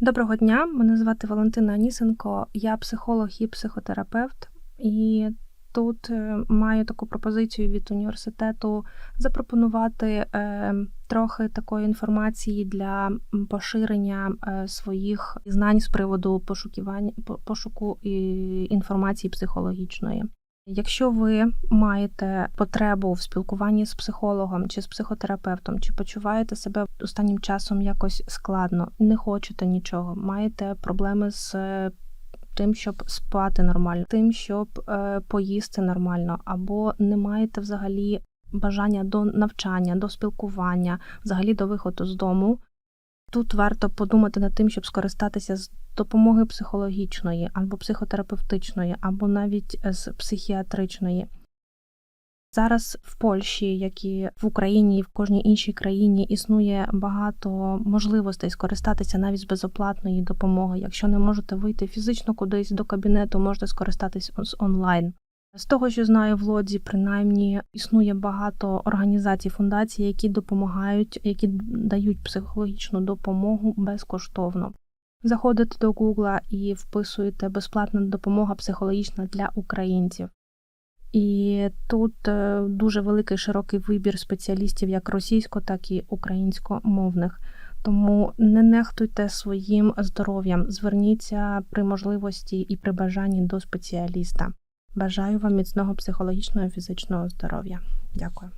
Доброго дня, мене звати Валентина Анісенко, я психолог і психотерапевт, і тут е, маю таку пропозицію від університету запропонувати е, трохи такої інформації для поширення е, своїх знань з приводу пошукування пошуку інформації психологічної. Якщо ви маєте потребу в спілкуванні з психологом чи з психотерапевтом, чи почуваєте себе останнім часом якось складно, не хочете нічого, маєте проблеми з е, тим, щоб спати нормально, тим, щоб е, поїсти нормально, або не маєте взагалі бажання до навчання, до спілкування, взагалі до виходу з дому. Тут варто подумати над тим, щоб скористатися з допомоги психологічної або психотерапевтичної, або навіть з психіатричної. Зараз в Польщі, як і в Україні, і в кожній іншій країні існує багато можливостей скористатися навіть з безоплатної допомоги. Якщо не можете вийти фізично кудись до кабінету, можете скористатись з онлайн. З того, що знаю в Лодзі, принаймні існує багато організацій, фундацій, які допомагають, які дають психологічну допомогу безкоштовно. Заходите до Гугла і вписуєте безплатна допомога психологічна для українців. І тут е, дуже великий широкий вибір спеціалістів як російсько, так і українськомовних. Тому не нехтуйте своїм здоров'ям, зверніться при можливості і при бажанні до спеціаліста. Бажаю вам міцного психологічного і фізичного здоров'я. Дякую.